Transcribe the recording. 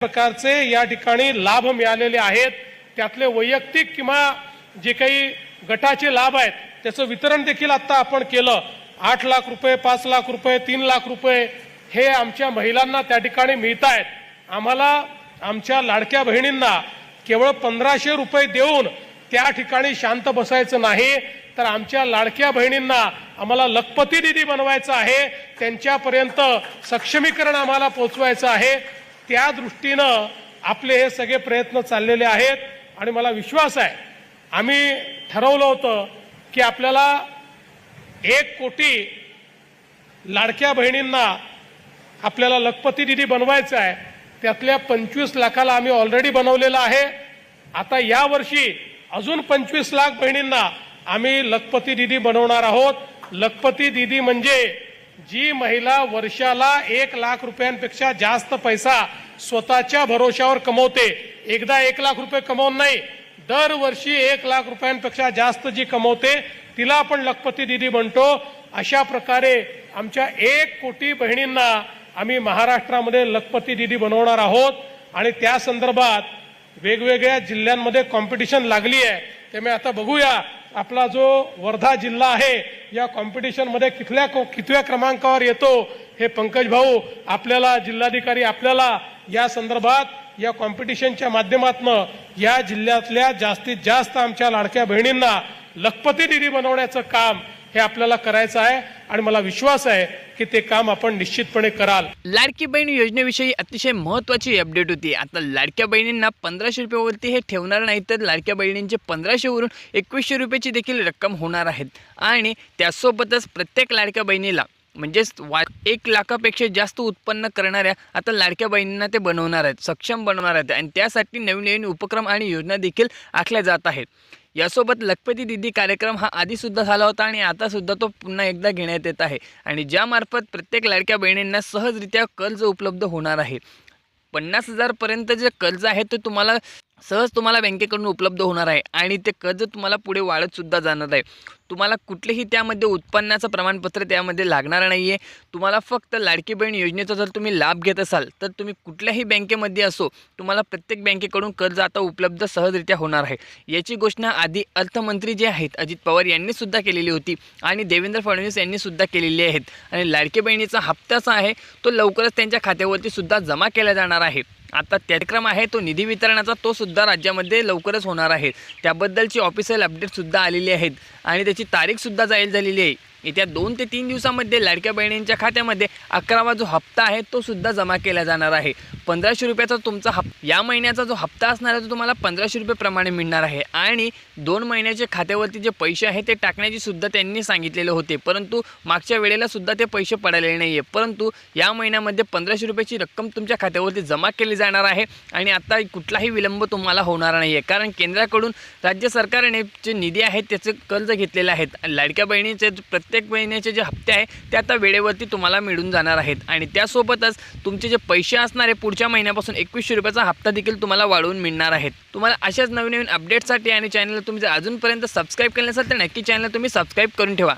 प्रकारचे या ठिकाणी लाभ मिळालेले आहेत. त्यातले वैयक्तिक किंवा जे काही गटाचे लाभ आहेत त्याचं वितरण देखील आता आपण केलं. आठ लाख रुपये पाच लाख रुपये तीन लाख रुपये हे आमच्या महिलांना त्या ठिकाणी मिळत आहेत. आम्हाला आमच्या लाडक्या बहिणींना केवळ पंधराशे रुपये देऊन त्या ठिकाणी शांत बसायचं नाही. तर आमच्या लाडक्या बहिणींना आम्हाला लखपती निधी बनवायचा आहे. त्यांच्यापर्यंत सक्षमीकरण आम्हाला पोचवायचं आहे. त्या दृष्टीनं आपले हे सगळे प्रयत्न चाललेले आहेत आणि मला विश्वास आहे आम्ही ठरवलं होतं की आपल्याला एक कोटी लाडक्या बहिणींना आपल्याला लखपती निधी बनवायचा आहे. त्यातल्या पंचवीस लाखाला आम्ही ऑलरेडी बनवलेलं आहे. आता या वर्षी अजून पंचवीस लाख बहिणींना आम्ही लखपती दिदी बनवणार आहोत. लखपती दिदी म्हणजे जी महिला वर्षाला एक लाख रुपयांपेक्षा जास्त पैसा स्वतःच्या भरोशावर कमवते एकदा एक लाख रुपये कमवून नाही दरवर्षी एक लाख रुपयांपेक्षा जास्त जी कमवते तिला आपण लखपती दिदी म्हणतो. अशा प्रकारे आमच्या एक कोटी बहिणींना आम्ही महाराष्ट्रामध्ये लखपती दिदी बनवणार आहोत. आणि त्या संदर्भात वेगवेगळ्या जिल्ह्यांमध्ये कॉम्पिटिशन लागली आहे त्यामुळे आता बघूया. आपला जो वर्धा जिल्हा आहे या कॉम्पिटिशनमध्ये कितल्या कितव्या क्रमांकावर येतो हे पंकज भाऊ आपल्याला जिल्हाधिकारी आपल्याला या संदर्भात या कॉम्पिटिशनच्या माध्यमातून या जिल्ह्यातल्या जास्तीत जास्त आमच्या लाडक्या बहिणींना लखपती निधी बनवण्याचं काम हे आपल्याला करायचं आहे आणि मला विश्वास आहे की ते काम आपण निश्चितपणे कराल. लाडकी बहीण योजनेविषयी अतिशय महत्त्वाची अपडेट होती. आता लाडक्या बहिणींना पंधराशे रुपयावरती हे ठेवणार नाही तर लाडक्या बहिणींचे पंधराशेवरून एकवीसशे रुपयाची देखील रक्कम होणार आहेत आणि त्यासोबतच प्रत्येक लाडक्या बहिणीला म्हणजेच वा एक लाखापेक्षा जास्त उत्पन्न करणाऱ्या आता लाडक्या बहिणींना ते बनवणार आहेत सक्षम बनवणार आहेत आणि त्यासाठी नवीन नवीन उपक्रम आणि योजना देखील आखल्या जात आहेत. यासोबत लखपती दिदी कार्यक्रम हा आधीसुद्धा झाला होता आणि आतासुद्धा तो पुन्हा एकदा घेण्यात येत आहे. आणि ज्यामार्फत प्रत्येक लाडक्या बहिणींना सहजरित्या कर्ज उपलब्ध होणार आहे. पन्नास हजारपर्यंत जे कर्ज आहे ते तुम्हाला सहज तुम्हाला बँकेकडून उपलब्ध होणार आहे आणि ते कर्ज तुम्हाला पुढे वाढतसुद्धा जाणार आहे. तुम्हाला कुठलेही त्यामध्ये उत्पन्नाचं प्रमाणपत्र त्यामध्ये लागणार नाही आहे तुम्हाला फक्त लाडकी बहीण योजनेचा जर तुम्ही लाभ घेत असाल तर तुम्ही कुठल्याही बँकेमध्ये असो तुम्हाला प्रत्येक बँकेकडून कर्ज आता उपलब्ध सहजरित्या होणार आहे. याची घोषणा आधी अर्थमंत्री जे आहेत अजित पवार यांनीसुद्धा केलेली होती आणि देवेंद्र फडणवीस यांनीसुद्धा केलेली आहेत. आणि लाडकी बहिणीचा हप्ताचा आहे तो लवकरच त्यांच्या खात्यावरती सुद्धा जमा केला जाणार आहे. आता कार्यक्रम आहे तो निधी वितरणाचा तो सुद्धा राज्यामध्ये लवकरच होणार आहे. त्याबद्दलची ऑफिशियल अपडेटसुद्धा आलेली आहेत. आणि त्याची तारीखसुद्धा जाहीर झालेली आहे. येत्या दोन ते तीन दिवसामध्ये लाडक्या बहिणींच्या खात्यामध्ये अकरावा जो हप्ता आहे तो सुद्धा जमा केला जाणार आहे. पंधराशे रुपयाचा तुमचा हप या महिन्याचा जो हप्ता असणार आहे तो तुम्हाला पंधराशे रुपयेप्रमाणे मिळणार आहे. आणि दोन महिन्याचे खात्यावरती जे पैसे आहे ते टाकण्याची सुद्धा त्यांनी सांगितलेले होते. परंतु मागच्या वेळेला सुद्धा ते पैसे पडालेले नाही आहे परंतु या महिन्यामध्ये पंधराशे रुपयाची रक्कम तुमच्या खात्यावरती जमा केली जाणार आहे आणि आता कुठलाही विलंब तुम्हाला होणार नाही आहे कारण केंद्राकडून राज्य सरकारने जे निधी आहेत त्याचे कर्ज घेतलेले आहेत. लाडक्या बहिणीचे प्रत्येक प्रत्येक महिन्याचे जे हप्ते आहे ते आता वेळेवरती तुम्हाला मिळून जाणार आहेत. आणि त्यासोबतच तुमचे जे पैसे असणार आहे पुढच्या महिन्यापासून एकवीसशे रुपयाचा हप्ता देखील तुम्हाला वाढवून मिळणार आहेत. तुम्हाला अशाच नवीन नवीन अपडेटसाठी आणि चॅनलला तुम्ही जर अजूनपर्यंत सबस्क्राईब केल्यानंतर तर नक्की चॅनल तुम्ही सबस्क्राईब करून ठेवा.